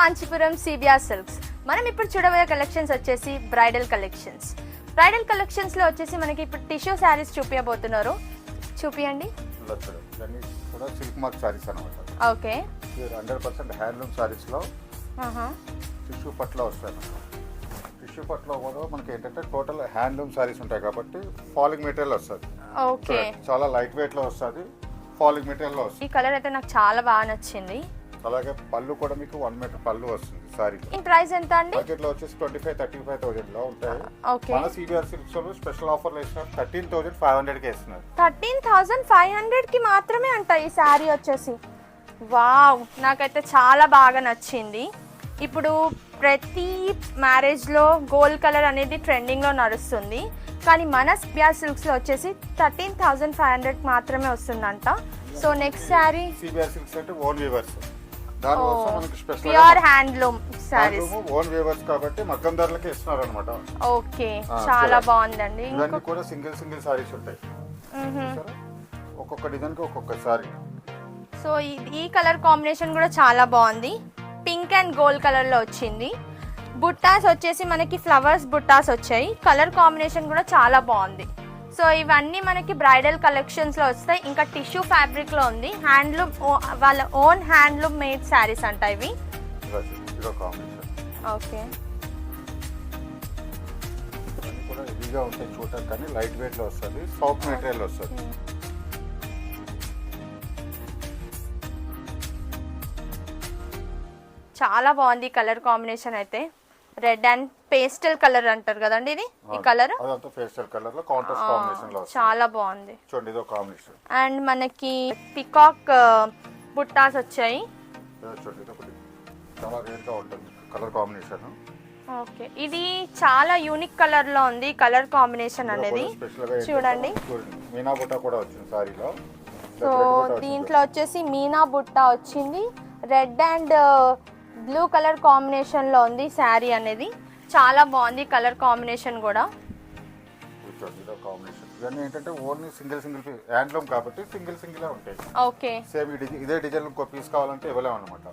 Kanchipuram CBR silks. మనం ఇప్పుడు చూడబోయే కలెక్షన్స్ వచ్చేసి బ్రైడల్ కలెక్షన్స్. బ్రైడల్ కలెక్షన్స్లో వచ్చేసి మనకి ఇప్పుడు టిష్యూ శారీస్ చూపించబోతున్నారు చూపియండి. కూడా సిల్క్ మార్క్ సారీస్ అనమాట ఓకే. హండ్రెడ్ పర్సెంట్ హ్యాండ్లూమ్ సారీస్లో ఆహా. టిష్యూ పట్లో వస్తాయి టిష్యూ పట్లో కూడా మనకి ఏంటంటే టోటల్ హ్యాండ్లూమ్ సారీస్ ఉంటాయి కాబట్టి ఫాలింగ్ మెటీరియల్ వస్తుంది. ఓకే. చాలా లైట్ వెయిట్లో వస్తుంది ఫాలింగ్ మెటీరియల్లో వస్తుంది. ఈ కలర్ అయితే నాకు చాలా బాగా నచ్చింది. అలాగే పళ్ళు కూడా మీకు వన్ మీటర్ పళ్ళు వస్తుంది సారీలో ఈ ప్రైస్ ఎంత అండి? మార్కెట్లో వచ్చేసి ట్వంటీ ఫైవ్ థర్టీ ఫైవ్ థౌసండ్లో ఉంటాయి ఓకే మన సిబిఆర్ సిల్క్స్లో స్పెషల్ ఆఫర్లు వేసినారు థర్టీన్ థౌసండ్ ఫైవ్ హండ్రెడ్కి వేస్తున్నారు. థర్టీన్ థౌజండ్ ఫైవ్ హండ్రెడ్కి మాత్రమే అంట ఈ శారీ వచ్చేసి. వావ్ నాకైతే చాలా బాగా నచ్చింది. ఇప్పుడు ప్రతి మ్యారేజ్లో గోల్డ్ కలర్ అనేది ట్రెండింగ్లో నడుస్తుంది. కానీ మన స్పియా సిల్క్స్లో వచ్చేసి థర్టీన్ థౌజండ్ ఫైవ్ హండ్రెడ్ మాత్రమే వస్తుందంట. So next sari? CBR silks అంటే ఓన్ వీవర్స్ దానికోసం మనకి special pure handloom saris own weavers కాబట్టి మగ్గం ధరలకి ఇస్తున్నారు అనమాట ఓకే చాలా. బాగుందండి. ఇవన్నీ ఇంకో కూడా సింగిల్ సింగిల్ సారీస్ ఉంటాయి? ఒక్కొక్క డిజైన్కి ఒక్కొక్క సారీ సో ఈ- ఈ కలర్ కాంబినేషన్ కూడా చాలా బాగుంది. పింక్ అండ్ గోల్డ్ కలర్లో వచ్చింది. బుట్టాస్ వచ్చేసి మనకి ఫ్లవర్స్ బుట్టాస్ వచ్చాయి. కలర్ కాంబినేషన్ కూడా చాలా బాగుంది. సో ఇవన్నీ మనకి బ్రైడల్ కలెక్షన్స్లో వస్తాయి. ఇంకా టిష్యూ ఫ్యాబ్రిక్లో ఉంది. హ్యాండ్లూమ్ వాళ్ళ ఓన్ హ్యాండ్లూమ్ మేడ్ శారీస్ అంట ఇవి. ఓకే. హెవీగా ఉంటాయి చూడటానికి కానీ లైట్ వెయిట్లో వస్తుంది. సాఫ్ట్ మెటీరియల్ వస్తుంది. చాలా బాగుంది కలర్ కాంబినేషన్ అయితే. రెడ్ అండ్ పేస్టల్ కలర్ అంటారు కదండి ఇది? ఈ కలర్? అదంతా ఫేస్టల్ కలర్లో కాంట్రాస్ట్ కాంబినేషన్లో వస్తుంది. చాలా బాగుంది. చూడండి ఇదో కాంబినేషన్. అండ్ మనకి పికాక్ బుట్టాస్ వచ్చాయి. ఇదో చూడండి ఇది ఒకటి. చాలా రేర్గా ఉంటుంది కలర్ కాంబినేషన్. ఓకే. ఇది చాలా యూనిక్ కలర్లో ఉంది కలర్ కాంబినేషన్ అనేది. చూడండి. మీనా బుట్ట కూడా వచ్చింది సారీలో. సో దీంట్లో వచ్చేసి మీనా బుట్ట వచ్చింది. రెడ్ అండ్ బ్లూ కలర్ కాంబినేషన్లో ఉంది శారీ అనేది. చాలా బాగుంది కలర్ కాంబినేషన్ కూడా. చూడండి ఇదో కాంబినేషన్ ఇవన్నీ ఏంటంటే ఓన్లీ సింగిల్ సింగిల్ హ్యాండ్లూమ్ కాబట్టి సింగిల్ సింగిల్ ఉంటాయి. ఓకే. సేమ్ ఇదే డిజైన్ ఇంకో పీస్ కావాలంటే ఇవ్వలేము అనమాట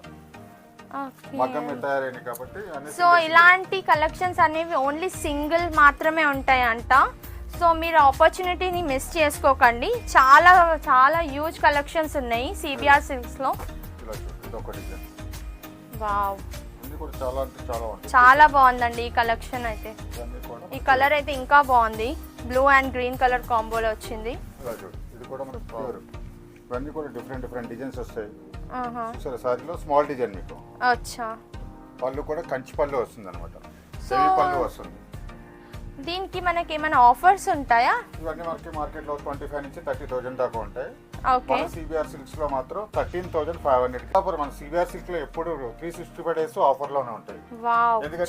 మగ్గం మీద తయారైనవి కాబట్టి సో ఇలాంటి కలెక్షన్స్ అనేవి ఓన్లీ సింగిల్ మాత్రమే ఉంటాయి అంట సో మీరు ఆపర్చునిటీని మిస్ చేసుకోకండి. చాలా చాలా హ్యూజ్ కలెక్షన్స్ ఉన్నాయి సిబిఆర్ ఒక డిజైన్. వావ్. కూడా చాలా అంటే చాలా ఉంటుంది చాలా బాగుందండి ఈ కలెక్షన్ అయితే. ఇవన్నీ కూడా ఈ కలర్ అయితే ఇంకా బాగుంది. బ్లూ అండ్ గ్రీన్ కలర్ కాంబోలో వచ్చింది. ఇలా చూడు ఇది కూడా మనకి ప్యూర్ ఇవన్నీ కూడా డిఫరెంట్ డిఫరెంట్ డిజైన్స్ వస్తాయి. ఆహా. సారీలో స్మాల్ డిజైన్ మీకు. అచ్చా. పళ్ళు కూడా కంచి పళ్ళు వస్తుంది అనమాట పళ్ళు వస్తుంది. దీనికి మనకి ఏమైనా ఆఫర్స్ ఉంటాయా? ఇవన్నీ మనకి మార్కెట్లో ట్వంటీ ఫైవ్ నుంచి థర్టీ థౌసండ్ దాకా ఉంటాయి. ఓకే మన సిబిఆర్ సిల్క్స్లో మాత్రం thirteen thousand five hundred offer మన సిబిఆర్ సిల్క్స్లో ఎప్పుడు త్రీ సిక్స్టీ ఫైవ్ డేస్ ఆఫర్లోనే ఉంటాయి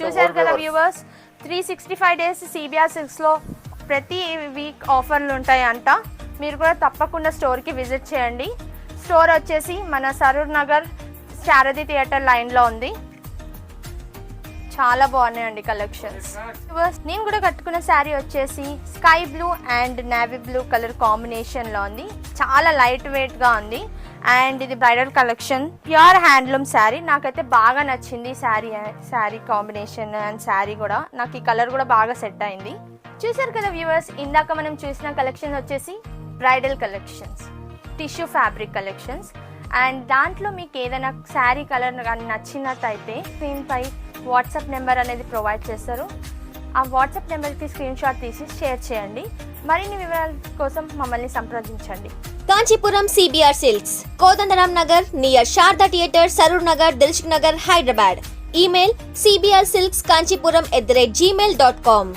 చూసారు కదా viewers three sixty five days CBR సిల్క్స్లో ప్రతి వీక్ ఆఫర్లు ఉంటాయి అంట. మీరు కూడా తప్పకుండా స్టోర్కి విజిట్ చేయండి. స్టోర్ వచ్చేసి మన సరూర్ నగర్ శారది థియేటర్ లైన్లో ఉంది. చాలా బాగున్నాయండి కలెక్షన్స్. నేను కూడా కట్టుకున్న శారీ వచ్చేసి sky blue and navy blue colour కాంబినేషన్లో ఉంది. చాలా లైట్ వెయిట్గా ఉంది. అండ్ ఇది bridal collection. Pure handloom sari. నాకైతే బాగా నచ్చింది శారీ శారీ కాంబినేషన్ అండ్ శారీ కూడా. నాకు ఈ కలర్ కూడా బాగా సెట్ అయింది. చూసారు కదా వ్యూవర్స్ ఇందాక మనం చూసిన కలెక్షన్ వచ్చేసి bridal collections tissue fabric collections. And దాంట్లో మీకు ఏదైనా శారీ కలర్ కానీ నచ్చినట్టయితే స్క్రీన్పై వాట్సాప్ నెంబర్ అనేది ప్రొవైడ్ చేస్తారు. ఆ వాట్సాప్ నెంబర్కి స్క్రీన్ షాట్ తీసి షేర్ చేయండి. మరిన్ని వివరాల కోసం మమ్మల్ని సంప్రదించండి. Kanchipuram CBR silks Kodandaram Nagar near Sharada theatre Saroornagar Dilsukhnagar Hyderabad. Email CBR silks Kanchipuram at the rate Gmail dot com